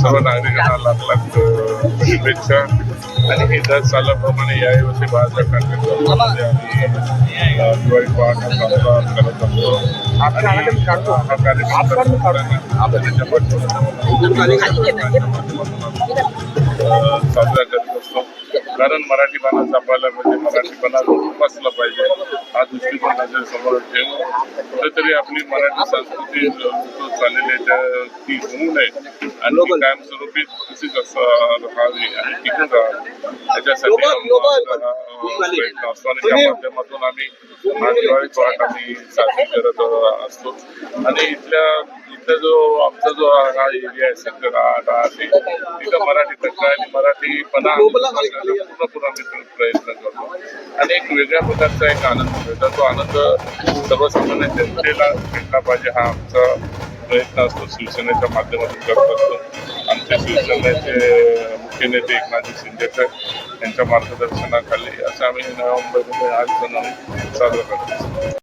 सर्व नागरिकांना लाख लाख शुभेच्छा. आणि हे दर सालाप्रमाणे यावर्षी वर्षी बाळासाहेब आम्ही दिवाळी पहाट साजरा करत असतो हा कार्यक्रम सर्वसाधारण त्याच्या कारण मराठीपणा जपायला पाहिजे मराठीपणा जोपासला पाहिजे. हा दृष्टिकोन नजर समोर ठेवून कुठेतरी आपली मराठी संस्कृती चाललेली आहे त्या- ती होऊ नये. आणि कायमस्वरूपी तशीच असं राहावी आणि टिकून राहावी. त्याच्यासाठी प्रयत्न असतो आणि त्या माध्यमातून आम्ही दिवाळी पहाट आम्ही साजरी करत असतो. आणि इथल्या इथं जो आमचा जो हा एरिया आहे सेक्टर आठ आहे, तिथं मराठी टक्का आणि मराठीपणा पूर्णपणे आम्ही प्र- प्रयत्न करतो. आणि एक वेगळ्या प्रकारचा एक आनंद मिळतो. तो आनंद सर्वसामान्य जनतेला भेटला पाहिजे हा आमचा प्रयत्न असतो. शिवसेनेच्या माध्यमातून करत असतो. आमचे शिवसेनेचे मुख्य नेते एकनाथजी शिंदे यांच्या मार्गदर्शनाखाली असं आम्ही नवी मुंबईमध्ये आज सण आम्ही साजरा करत असतो.